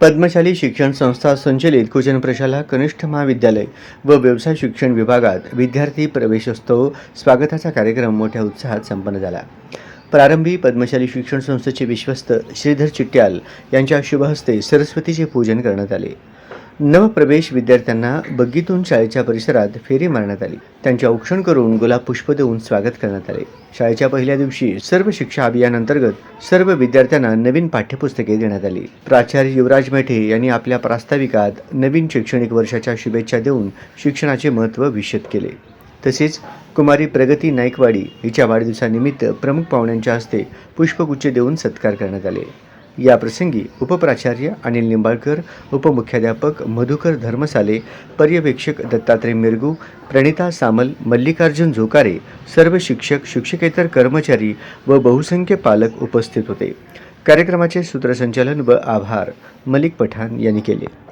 पद्मशाली शिक्षण संस्था संचलित कुजन प्रशाला कनिष्ठ महाविद्यालय व व्यवसाय शिक्षण विभागात विद्यार्थी प्रवेशोत्सव स्वागताचा कार्यक्रम मोठ्या उत्साहात संपन्न झाला. प्रारंभी पद्मशाली शिक्षण संस्थेचे विश्वस्त श्रीधर चिट्याल यांच्या शुभहस्ते सरस्वतीचे पूजन करण्यात आले. नवप्रवेश विद्यार्थ्यांना बग्गीतून शाळेच्या परिसरात फेरी मारण्यात आली. त्यांचे औक्षण करून गुलाब पुष्प देऊन स्वागत करण्यात आले. शाळेच्या पहिल्या दिवशी सर्व शिक्षा अभियानांतर्गत सर्व विद्यार्थ्यांना नवीन पाठ्यपुस्तके देण्यात आली. प्राचार्य युवराज मेठे यांनी आपल्या प्रास्ताविकात नवीन शैक्षणिक वर्षाच्या शुभेच्छा देऊन शिक्षणाचे महत्त्व विशद केले. तसेच कुमारी प्रगती नाईकवाडी हिच्या वाढदिवसानिमित्त प्रमुख पाहुण्यांच्या हस्ते पुष्पगुच्छ देऊन सत्कार करण्यात आले. या प्रसंगी उपप्राचार्य अनिल निंबाळकर उपमुख्याध्यापक मधुकर धर्मसाले पर्यवेक्षक दत्तात्रय मिरगू प्रणिता सामल मल्लिकार्जुन झोकारे सर्व शिक्षक शिक्षकेतर कर्मचारी व बहुसंख्य पालक उपस्थित होते. कार्यक्रमाचे सूत्रसंचालन व आभार मलिक पठाण यांनी केले.